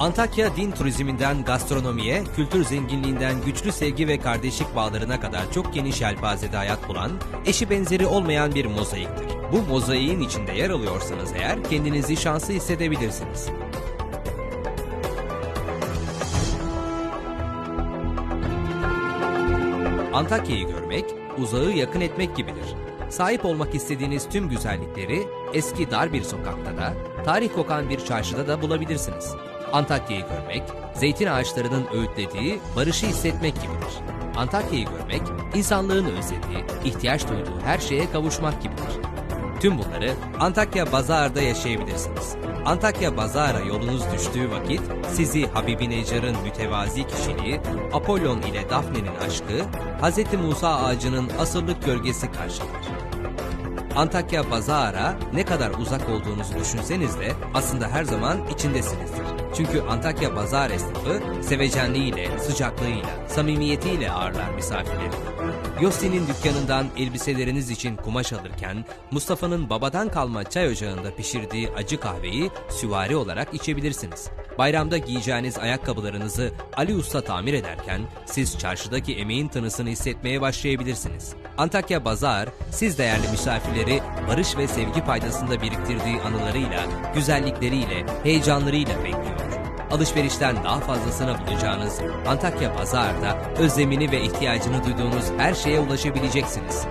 Antakya din turizminden gastronomiye, kültür zenginliğinden güçlü sevgi ve kardeşlik bağlarına kadar çok geniş yelpazede hayat bulan, eşi benzeri olmayan bir mozaiktir. Bu mozaiğin içinde yer alıyorsanız eğer kendinizi şanslı hissedebilirsiniz. Antakya'yı görmek, uzağı yakın etmek gibidir. Sahip olmak istediğiniz tüm güzellikleri eski dar bir sokakta da, tarih kokan bir çarşıda da bulabilirsiniz. Antakya'yı görmek, zeytin ağaçlarının öğütlediği barışı hissetmek gibidir. Antakya'yı görmek, insanlığın özlediği, ihtiyaç duyduğu her şeye kavuşmak gibidir. Tüm bunları Antakya Bazar'da yaşayabilirsiniz. Antakya Bazar'a yolunuz düştüğü vakit sizi Habibi Necar'ın mütevazi kişiliği, Apollon ile Dafne'nin aşkı, Hz. Musa ağacının asırlık gölgesi karşılar. Antakya Bazar'a ne kadar uzak olduğunuzu düşünseniz de aslında her zaman içindesinizdir. Çünkü Antakya Pazar esnafı sevecenliğiyle, sıcaklığıyla, samimiyetiyle ağırlar misafirleri. Yossi'nin dükkanından elbiseleriniz için kumaş alırken Mustafa'nın babadan kalma çay ocağında pişirdiği acı kahveyi süvari olarak içebilirsiniz. Bayramda giyeceğiniz ayakkabılarınızı Ali Usta tamir ederken siz çarşıdaki emeğin tınısını hissetmeye başlayabilirsiniz. Antakya Bazar, siz değerli misafirleri barış ve sevgi paydasında biriktirdiği anılarıyla, güzellikleriyle, heyecanlarıyla bekliyor. Alışverişten daha fazlasını bulacağınız Antakya Pazar'da özlemini ve ihtiyacını duyduğunuz her şeye ulaşabileceksiniz.